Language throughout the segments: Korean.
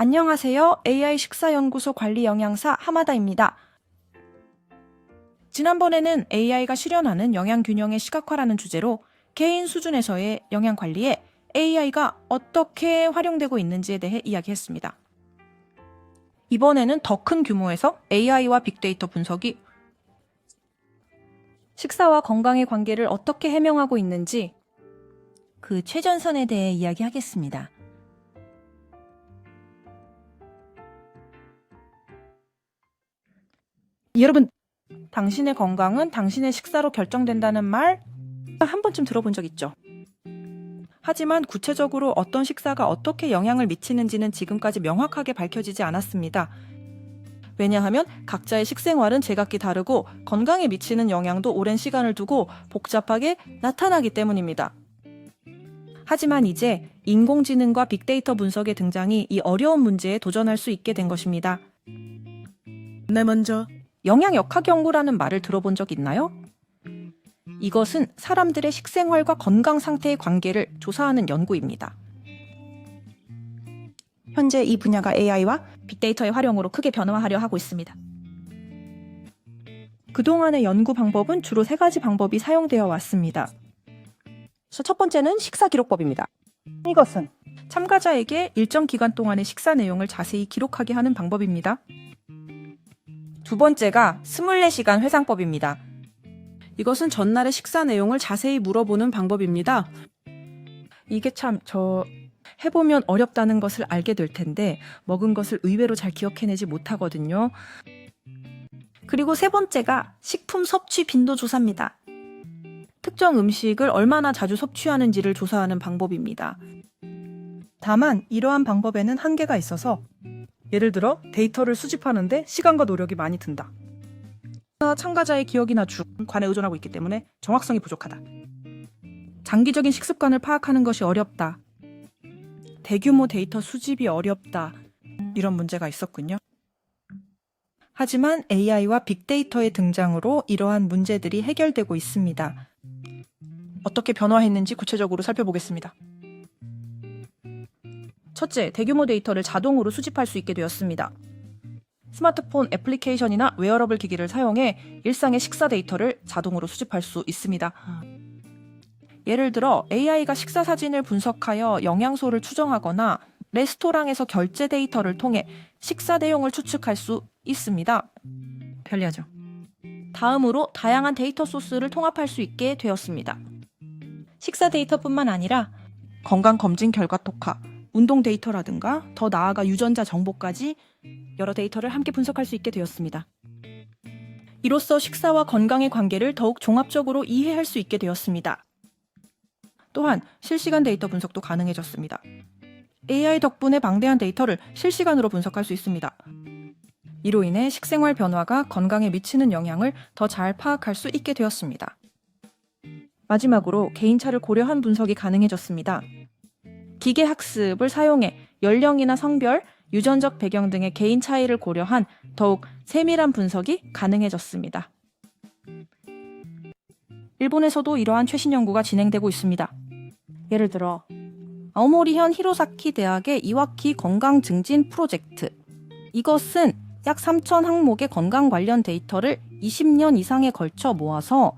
안녕하세요. AI 식사연구소 관리 영양사 하마다입니다. 지난번에는 AI가 실현하는 영양 균형의 시각화라는 주제로 개인 수준에서의 영양 관리에 AI가 어떻게 활용되고 있는지에 대해 이야기했습니다. 이번에는 더 큰 규모에서 AI와 빅데이터 분석이 식사와 건강의 관계를 어떻게 해명하고 있는지 그 최전선에 대해 이야기하겠습니다. 여러분, 당신의 건강은 당신의 식사로 결정된다는 말 한 번쯤 들어본 적 있죠? 하지만 구체적으로 어떤 식사가 어떻게 영향을 미치는지는 지금까지 명확하게 밝혀지지 않았습니다. 왜냐하면 각자의 식생활은 제각기 다르고 건강에 미치는 영향도 오랜 시간을 두고 복잡하게 나타나기 때문입니다. 하지만 이제 인공지능과 빅데이터 분석의 등장이 이 어려운 문제에 도전할 수 있게 된 것입니다. 네, 먼저 영양 역학 연구라는 말을 들어본 적 있나요? 이것은 사람들의 식생활과 건강 상태의 관계를 조사하는 연구입니다. 현재 이 분야가 AI와 빅데이터의 활용으로 크게 변화하려 하고 있습니다. 그동안의 연구 방법은 주로 세 가지 방법이 사용되어 왔습니다. 첫 번째는 식사 기록법입니다. 이것은 참가자에게 일정 기간 동안의 식사 내용을 자세히 기록하게 하는 방법입니다. 두 번째가 24시간 회상법입니다. 이것은 전날의 식사 내용을 자세히 물어보는 방법입니다. 이게 참 저 해보면 어렵다는 것을 알게 될 텐데 먹은 것을 의외로 잘 기억해내지 못하거든요. 그리고 세 번째가 식품 섭취 빈도 조사입니다. 특정 음식을 얼마나 자주 섭취하는지를 조사하는 방법입니다. 다만 이러한 방법에는 한계가 있어서 예를 들어 데이터를 수집하는데 시간과 노력이 많이 든다. 참가자의 기억이나 주관에 의존하고 있기 때문에 정확성이 부족하다. 장기적인 식습관을 파악하는 것이 어렵다. 대규모 데이터 수집이 어렵다. 이런 문제가 있었군요. 하지만 AI와 빅데이터의 등장으로 이러한 문제들이 해결되고 있습니다. 어떻게 변화했는지 구체적으로 살펴보겠습니다. 첫째, 대규모 데이터를 자동으로 수집할 수 있게 되었습니다. 스마트폰 애플리케이션이나 웨어러블 기기를 사용해 일상의 식사 데이터를 자동으로 수집할 수 있습니다. 예를 들어 AI가 식사 사진을 분석하여 영양소를 추정하거나 레스토랑에서 결제 데이터를 통해 식사 내용을 추측할 수 있습니다. 편리하죠. 다음으로 다양한 데이터 소스를 통합할 수 있게 되었습니다. 식사 데이터뿐만 아니라 건강 검진 결과 토카, 운동 데이터라든가 더 나아가 유전자 정보까지 여러 데이터를 함께 분석할 수 있게 되었습니다. 이로써 식사와 건강의 관계를 더욱 종합적으로 이해할 수 있게 되었습니다. 또한 실시간 데이터 분석도 가능해졌습니다. AI 덕분에 방대한 데이터를 실시간으로 분석할 수 있습니다. 이로 인해 식생활 변화가 건강에 미치는 영향을 더 잘 파악할 수 있게 되었습니다. 마지막으로 개인차를 고려한 분석이 가능해졌습니다. 기계 학습을 사용해 연령이나 성별, 유전적 배경 등의 개인 차이를 고려한 더욱 세밀한 분석이 가능해졌습니다. 일본에서도 이러한 최신 연구가 진행되고 있습니다. 예를 들어 아오모리현 히로사키 대학의 이와키 건강 증진 프로젝트. 이것은 약 3천 항목의 건강 관련 데이터를 20년 이상에 걸쳐 모아서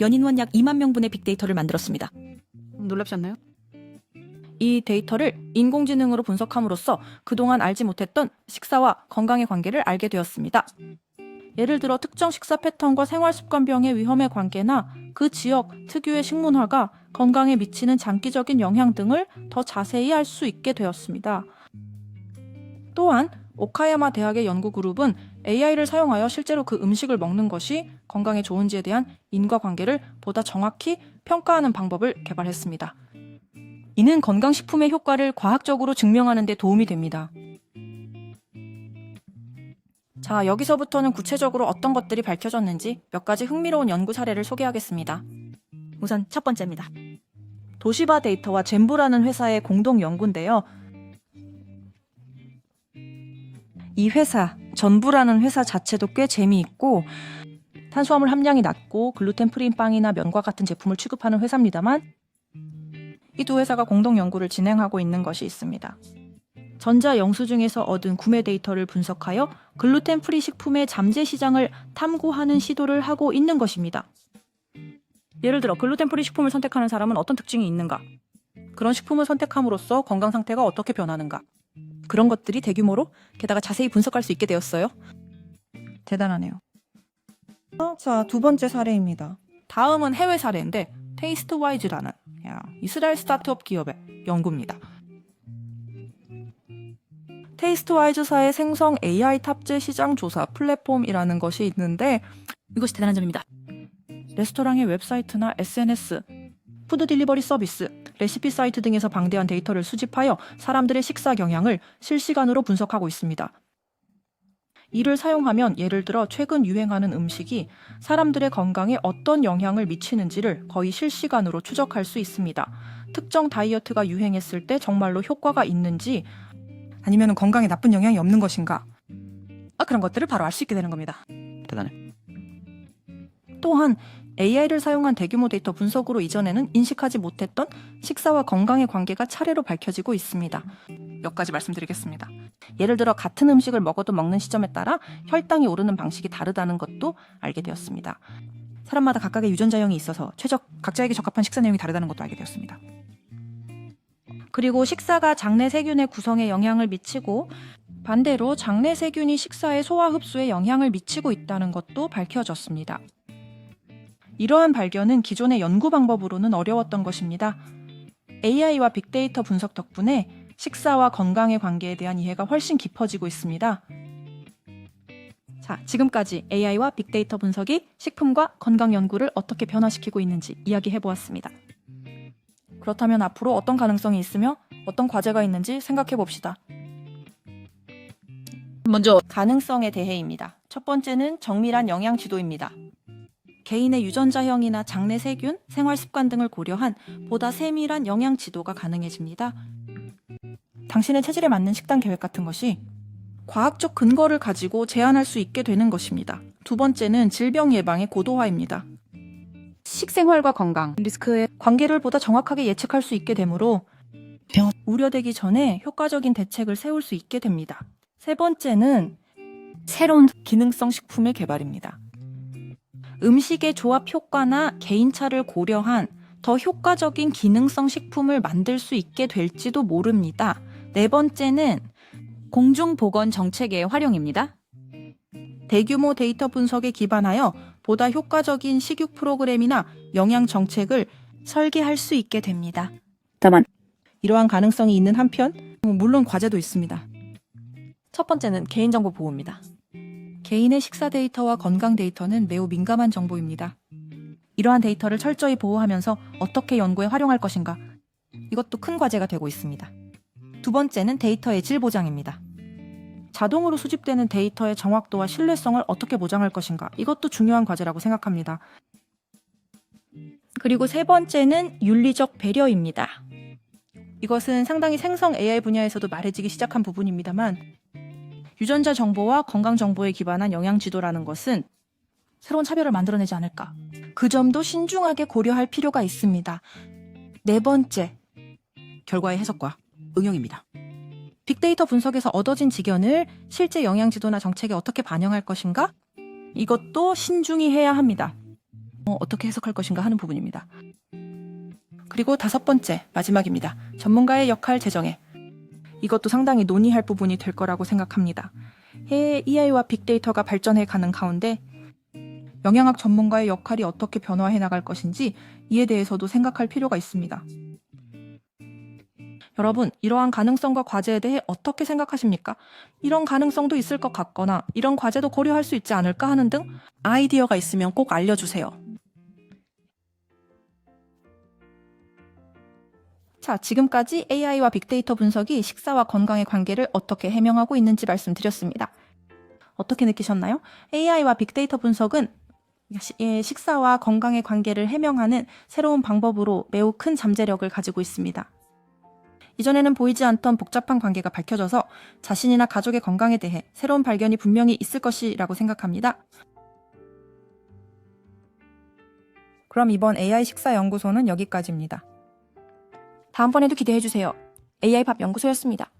연인원 약 2만 명분의 빅데이터를 만들었습니다. 놀랍지 않나요? 이 데이터를 인공지능으로 분석함으로써 그동안 알지 못했던 식사와 건강의 관계를 알게 되었습니다. 예를 들어 특정 식사 패턴과 생활 습관 병의 위험의 관계나 그 지역 특유의 식문화가 건강에 미치는 장기적인 영향 등을 더 자세히 알 수 있게 되었습니다. 또한 오카야마 대학의 연구 그룹은 AI를 사용하여 실제로 그 음식을 먹는 것이 건강에 좋은지에 대한 인과관계를 보다 정확히 평가하는 방법을 개발했습니다. 이는 건강식품의 효과를 과학적으로 증명하는 데 도움이 됩니다. 자, 여기서부터는 구체적으로 어떤 것들이 밝혀졌는지 몇 가지 흥미로운 연구 사례를 소개하겠습니다. 우선 첫 번째입니다. 도시바 데이터와 젠부라는 회사의 공동 연구인데요. 이 회사, 전부라는 회사 자체도 꽤 재미있고 탄수화물 함량이 낮고 글루텐 프리인 빵이나 면과 같은 제품을 취급하는 회사입니다만 이 두 회사가 공동 연구를 진행하고 있는 것이 있습니다. 전자 영수증에서 얻은 구매 데이터를 분석하여 글루텐 프리 식품의 잠재 시장을 탐구하는 시도를 하고 있는 것입니다. 예를 들어 글루텐 프리 식품을 선택하는 사람은 어떤 특징이 있는가? 그런 식품을 선택함으로써 건강 상태가 어떻게 변하는가? 그런 것들이 대규모로 게다가 자세히 분석할 수 있게 되었어요. 대단하네요. 어, 자, 두 번째 사례입니다. 다음은 해외 사례인데 테이스트 와이즈라는 야, 이스라엘 스타트업 기업의 연구입니다. 테이스트와이즈사의 생성 AI 탑재 시장 조사 플랫폼이라는 것이 있는데 이것이 대단한 점입니다. 레스토랑의 웹사이트나 SNS, 푸드 딜리버리 서비스, 레시피 사이트 등에서 방대한 데이터를 수집하여 사람들의 식사 경향을 실시간으로 분석하고 있습니다. 이를 사용하면 예를 들어 최근 유행하는 음식이 사람들의 건강에 어떤 영향을 미치는지를 거의 실시간으로 추적할 수 있습니다. 특정 다이어트가 유행했을 때 정말로 효과가 있는지 아니면 건강에 나쁜 영향이 없는 것인가 아, 그런 것들을 바로 알 수 있게 되는 겁니다. 대단해. 또한 AI를 사용한 대규모 데이터 분석으로 이전에는 인식하지 못했던 식사와 건강의 관계가 차례로 밝혀지고 있습니다. 몇 가지 말씀드리겠습니다. 예를 들어 같은 음식을 먹어도 먹는 시점에 따라 혈당이 오르는 방식이 다르다는 것도 알게 되었습니다. 사람마다 각각의 유전자형이 있어서 최적 각자에게 적합한 식사 내용이 다르다는 것도 알게 되었습니다. 그리고 식사가 장내 세균의 구성에 영향을 미치고 반대로 장내 세균이 식사의 소화 흡수에 영향을 미치고 있다는 것도 밝혀졌습니다. 이러한 발견은 기존의 연구 방법으로는 어려웠던 것입니다. AI와 빅데이터 분석 덕분에 식사와 건강의 관계에 대한 이해가 훨씬 깊어지고 있습니다. 자, 지금까지 AI와 빅데이터 분석이 식품과 건강 연구를 어떻게 변화시키고 있는지 이야기해 보았습니다. 그렇다면 앞으로 어떤 가능성이 있으며 어떤 과제가 있는지 생각해 봅시다. 먼저 가능성에 대해입니다. 첫 번째는 정밀한 영양 지도입니다. 개인의 유전자형이나 장내 세균, 생활 습관 등을 고려한 보다 세밀한 영양 지도가 가능해집니다. 당신의 체질에 맞는 식단 계획 같은 것이 과학적 근거를 가지고 제안할 수 있게 되는 것입니다. 두 번째는 질병 예방의 고도화입니다. 식생활과 건강, 리스크의 관계를 보다 정확하게 예측할 수 있게 되므로 우려되기 전에 효과적인 대책을 세울 수 있게 됩니다. 세 번째는 새로운 기능성 식품의 개발입니다. 음식의 조합 효과나 개인차를 고려한 더 효과적인 기능성 식품을 만들 수 있게 될지도 모릅니다. 네 번째는 공중보건 정책의 활용입니다. 대규모 데이터 분석에 기반하여 보다 효과적인 식육 프로그램이나 영양 정책을 설계할 수 있게 됩니다. 다만 이러한 가능성이 있는 한편 물론 과제도 있습니다. 첫 번째는 개인정보 보호입니다. 개인의 식사 데이터와 건강 데이터는 매우 민감한 정보입니다. 이러한 데이터를 철저히 보호하면서 어떻게 연구에 활용할 것인가? 이것도 큰 과제가 되고 있습니다. 두 번째는 데이터의 질 보장입니다. 자동으로 수집되는 데이터의 정확도와 신뢰성을 어떻게 보장할 것인가? 이것도 중요한 과제라고 생각합니다. 그리고 세 번째는 윤리적 배려입니다. 이것은 상당히 생성 AI 분야에서도 말해지기 시작한 부분입니다만 유전자 정보와 건강 정보에 기반한 영양 지도라는 것은 새로운 차별을 만들어내지 않을까. 그 점도 신중하게 고려할 필요가 있습니다. 네 번째, 결과의 해석과 응용입니다. 빅데이터 분석에서 얻어진 지견을 실제 영양 지도나 정책에 어떻게 반영할 것인가? 이것도 신중히 해야 합니다. 어, 어떻게 해석할 것인가 하는 부분입니다. 그리고 다섯 번째, 마지막입니다. 전문가의 역할 제정에. 이것도 상당히 논의할 부분이 될 거라고 생각합니다. 해외 EI와 빅데이터가 발전해 가는 가운데 영양학 전문가의 역할이 어떻게 변화해 나갈 것인지 이에 대해서도 생각할 필요가 있습니다. 여러분, 이러한 가능성과 과제에 대해 어떻게 생각하십니까? 이런 가능성도 있을 것 같거나 이런 과제도 고려할 수 있지 않을까 하는 등 아이디어가 있으면 꼭 알려주세요. 자, 지금까지 AI와 빅데이터 분석이 식사와 건강의 관계를 어떻게 해명하고 있는지 말씀드렸습니다. 어떻게 느끼셨나요? AI와 빅데이터 분석은 시- 예, 식사와 건강의 관계를 해명하는 새로운 방법으로 매우 큰 잠재력을 가지고 있습니다. 이전에는 보이지 않던 복잡한 관계가 밝혀져서 자신이나 가족의 건강에 대해 새로운 발견이 분명히 있을 것이라고 생각합니다. 그럼 이번 AI 식사 연구소는 여기까지입니다. 다음번에도 기대해 주세요. AI 밥 연구소였습니다.